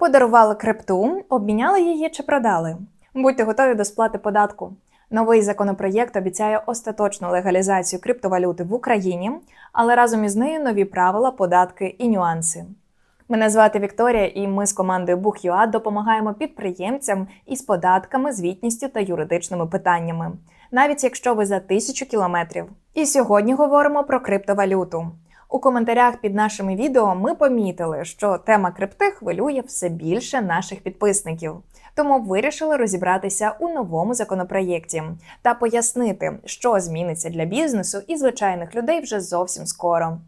Подарували крипту, обміняли її чи продали. Будьте готові до сплати податку. Новий законопроєкт обіцяє остаточну легалізацію криптовалюти в Україні, але разом із нею нові правила, податки і нюанси. Мене звати Вікторія, і ми з командою Бух.ua допомагаємо підприємцям із податками, звітністю та юридичними питаннями, навіть якщо ви за тисячу кілометрів. І сьогодні говоримо про криптовалюту. У коментарях під нашими відео ми помітили, що тема крипти хвилює все більше наших підписників. Тому вирішили розібратися у новому законопроєкті та пояснити, що зміниться для бізнесу і звичайних людей вже зовсім скоро.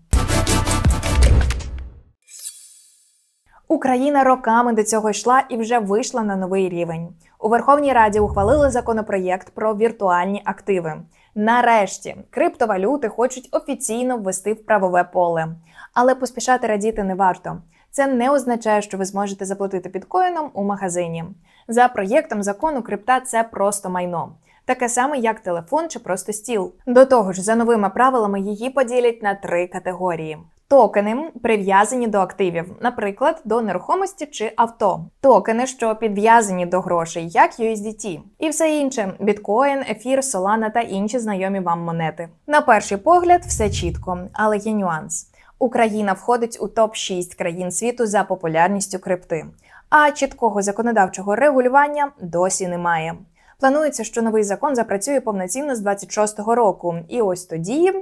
Україна роками до цього йшла і вже вийшла на новий рівень. У Верховній Раді ухвалили законопроєкт про віртуальні активи. Нарешті криптовалюти хочуть офіційно ввести в правове поле, але поспішати радіти не варто. Це не означає, що ви зможете заплатити біткоїном у магазині. За проєктом закону крипта це просто майно. Таке саме, як телефон чи просто стіл. До того ж, за новими правилами її поділять на три категорії: токени прив'язані до активів, наприклад, до нерухомості чи авто, токени, що підв'язані до грошей, як USDT, і все інше: біткоін, ефір, Solana та інші знайомі вам монети. На перший погляд, все чітко, але є нюанс. Україна входить у топ 6 країн світу за популярністю крипти, а чіткого законодавчого регулювання досі немає. Планується, що новий закон запрацює повноцінно з 26-го року, і ось тоді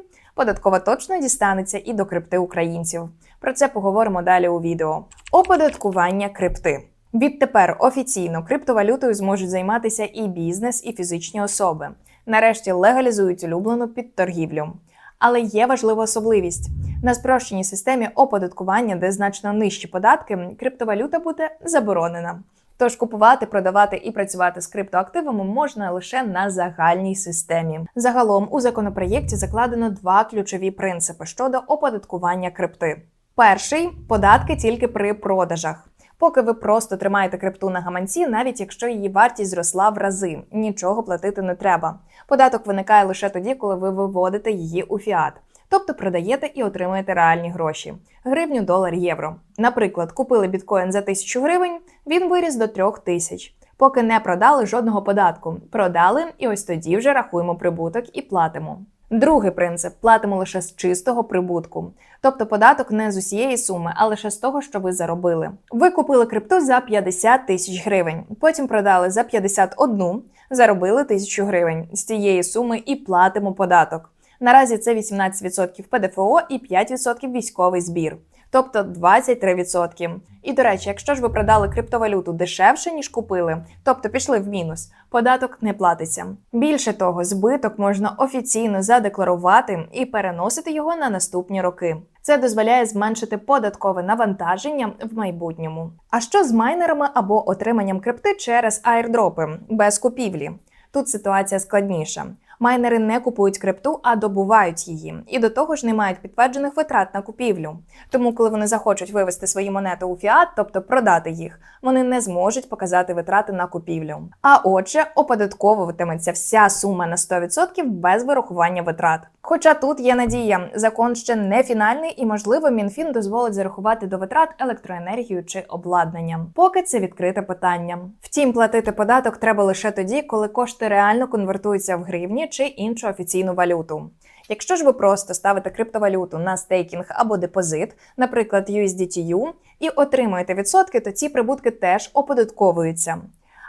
податкова точно дістанеться і до крипти українців. Про це поговоримо далі у відео. Оподаткування крипти. Відтепер офіційно криптовалютою зможуть займатися і бізнес, і фізичні особи. Нарешті легалізують улюблену підторгівлю. Але є важлива особливість: на спрощеній системі оподаткування, де значно нижчі податки, криптовалюта буде заборонена. Тож купувати, продавати і працювати з криптоактивами можна лише на загальній системі. Загалом у законопроєкті закладено два ключові принципи щодо оподаткування крипти. Перший податки тільки при продажах. Поки ви просто тримаєте крипту на гаманці, навіть якщо її вартість зросла в рази, нічого платити не треба. Податок виникає лише тоді, коли ви виводите її у фіат. Тобто продаєте і отримуєте реальні гроші гривню, долар, євро. Наприклад, купили біткоін за 1000 гривень, він виріс до 3000. Поки не продали жодного податку. Продали, і ось тоді вже рахуємо прибуток і платимо. Другий принцип платимо лише з чистого прибутку, тобто податок не з усієї суми, а лише з того, що ви заробили. Ви купили крипту за 50 тисяч гривень, потім продали за 51, заробили тисячу гривень. З цієї суми і платимо податок. Наразі це 18% ПДФО і 5% військовий збір. Тобто 23%. І до речі, якщо ж ви продали криптовалюту дешевше, ніж купили, тобто пішли в мінус, податок не платиться. Більше того, збиток можна офіційно задекларувати і переносити його на наступні роки. Це дозволяє зменшити податкове навантаження в майбутньому. А що з майнерами або отриманням крипти через аірдропи без купівлі? Тут ситуація складніша. Майнери не купують крипту, а добувають її, і до того ж не мають підтверджених витрат на купівлю. Тому, коли вони захочуть вивести свої монети у фіат, тобто продати їх, вони не зможуть показати витрати на купівлю. А отже, оподатковуватиметься вся сума на 100% без вирахування витрат. Хоча тут є надія, закон ще не фінальний, і можливо мінфін дозволить зарахувати до витрат електроенергію чи обладнання. Поки це відкрите питання. Втім, платити податок треба лише тоді, коли кошти реально конвертуються в гривні чи іншу офіційну валюту. Якщо ж ви просто ставите криптовалюту на стейкінг або депозит, наприклад, USDTU, і отримуєте відсотки, то ці прибутки теж оподатковуються.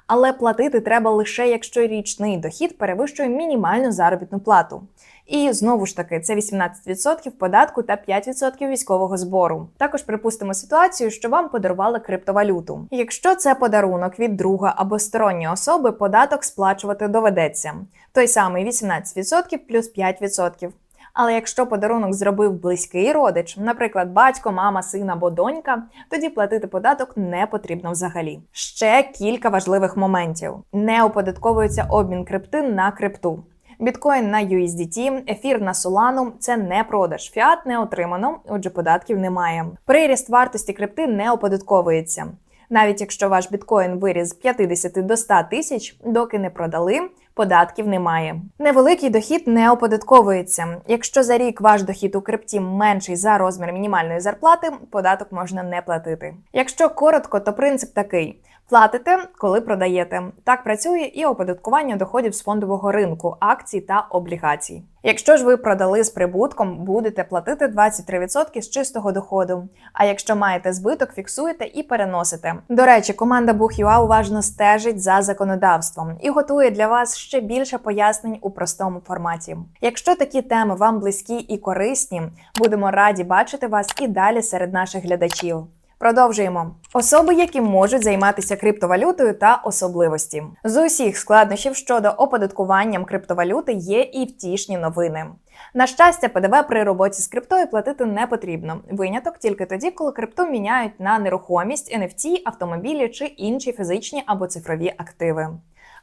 Але платити треба лише якщо річний дохід перевищує мінімальну заробітну плату. І знову ж таки, це 18% податку та 5% військового збору. Також припустимо ситуацію, що вам подарували криптовалюту. Якщо це подарунок від друга або сторонньої особи, податок сплачувати доведеться. Той самий 18% плюс 5%. Але якщо подарунок зробив близький родич, наприклад, батько, мама, син або донька, тоді платити податок не потрібно взагалі. Ще кілька важливих моментів: не оподатковується обмін крипти на крипту. Біткоін на USDT, ефір на Solana – це не продаж. Фіат не отримано, отже, податків немає. Приріст вартості крипти не оподатковується. Навіть якщо ваш біткоін виріс з 50 до 100 тисяч, доки не продали, Податків немає. Невеликий дохід не оподатковується. Якщо за рік ваш дохід у крипті менший за розмір мінімальної зарплати, податок можна не платити. Якщо коротко, то принцип такий: платите, коли продаєте. Так працює і оподаткування доходів з фондового ринку, акцій та облігацій. Якщо ж ви продали з прибутком, будете платити 23% з чистого доходу. А якщо маєте збиток, фіксуєте і переносите. До речі, команда Бух.ua уважно стежить за законодавством і готує для вас ще більше пояснень у простому форматі. Якщо такі теми вам близькі і корисні, будемо раді бачити вас і далі серед наших глядачів. Продовжуємо особи, які можуть займатися криптовалютою та особливості з усіх складнощів щодо оподаткуванням криптовалюти є і втішні новини. На щастя, ПДВ при роботі з криптою платити не потрібно. Виняток тільки тоді, коли крипту міняють на нерухомість, NFT, автомобілі чи інші фізичні або цифрові активи.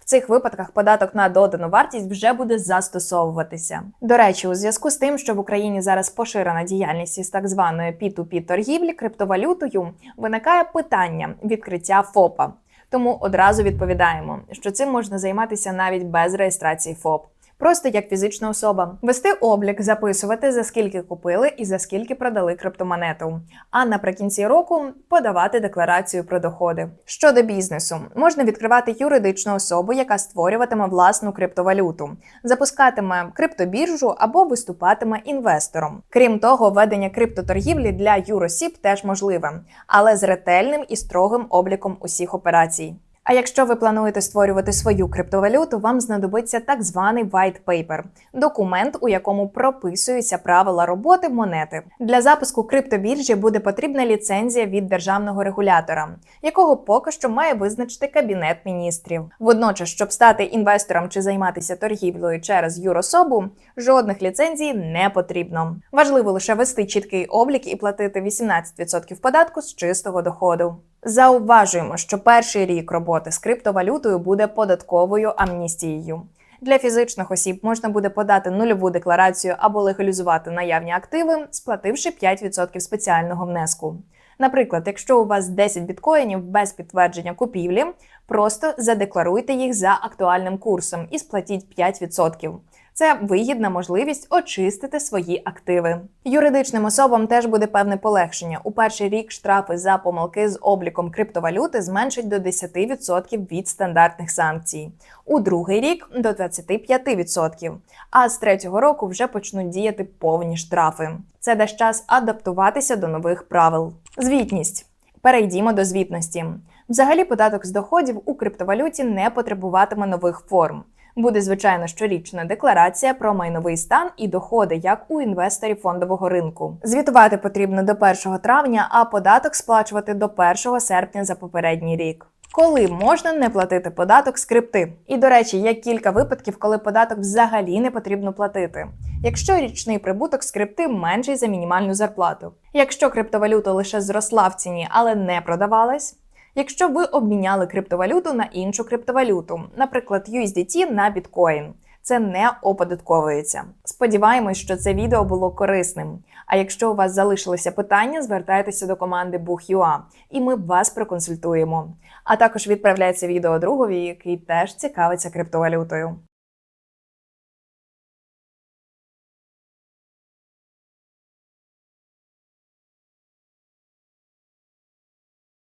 Цих випадках податок на додану вартість вже буде застосовуватися. До речі, у зв'язку з тим, що в Україні зараз поширена діяльність із так званої P2P торгівлі криптовалютою, виникає питання відкриття ФОПа. Тому одразу відповідаємо, що цим можна займатися навіть без реєстрації ФОП. Просто як фізична особа вести облік, записувати за скільки купили і за скільки продали криптомонету. А наприкінці року подавати декларацію про доходи. Щодо бізнесу, можна відкривати юридичну особу, яка створюватиме власну криптовалюту, запускатиме криптобіржу або виступатиме інвестором. Крім того, ведення криптоторгівлі для юросіб теж можливе, але з ретельним і строгим обліком усіх операцій. А якщо ви плануєте створювати свою криптовалюту, вам знадобиться так званий white paper – документ, у якому прописуються правила роботи монети. Для запуску криптобіржі буде потрібна ліцензія від державного регулятора, якого поки що має визначити кабінет міністрів. Водночас, щоб стати інвестором чи займатися торгівлею через юрособу, жодних ліцензій не потрібно. Важливо лише вести чіткий облік і платити 18% податку з чистого доходу. Зауважуємо, що перший рік роботи з криптовалютою буде податковою амністією. Для фізичних осіб можна буде подати нульову декларацію або легалізувати наявні активи, сплативши 5% спеціального внеску. Наприклад, якщо у вас 10 біткоїнів без підтвердження купівлі, просто задекларуйте їх за актуальним курсом і сплатіть 5%. Це вигідна можливість очистити свої активи. Юридичним особам теж буде певне полегшення. У перший рік штрафи за помилки з обліком криптовалюти зменшать до 10% від стандартних санкцій, у другий рік до 25%. А з третього року вже почнуть діяти повні штрафи. Це дасть час адаптуватися до нових правил. Звітність. Перейдімо до звітності. Взагалі, податок з доходів у криптовалюті не потребуватиме нових форм. Буде звичайно щорічна декларація про майновий стан і доходи, як у інвесторів фондового ринку. Звітувати потрібно до 1 травня, а податок сплачувати до 1 серпня за попередній рік. Коли можна не платити податок з крипти? І до речі, є кілька випадків, коли податок взагалі не потрібно платити. Якщо річний прибуток з крипти менший за мінімальну зарплату, якщо криптовалюта лише зросла в ціні, але не продавалась. Якщо ви обміняли криптовалюту на іншу криптовалюту, наприклад, USDT на біткоін, це не оподатковується. Сподіваємось, що це відео було корисним. А якщо у вас залишилися питання, звертайтеся до команди Бух.ua, і ми вас проконсультуємо. А також відправляйте відео другові, який теж цікавиться криптовалютою.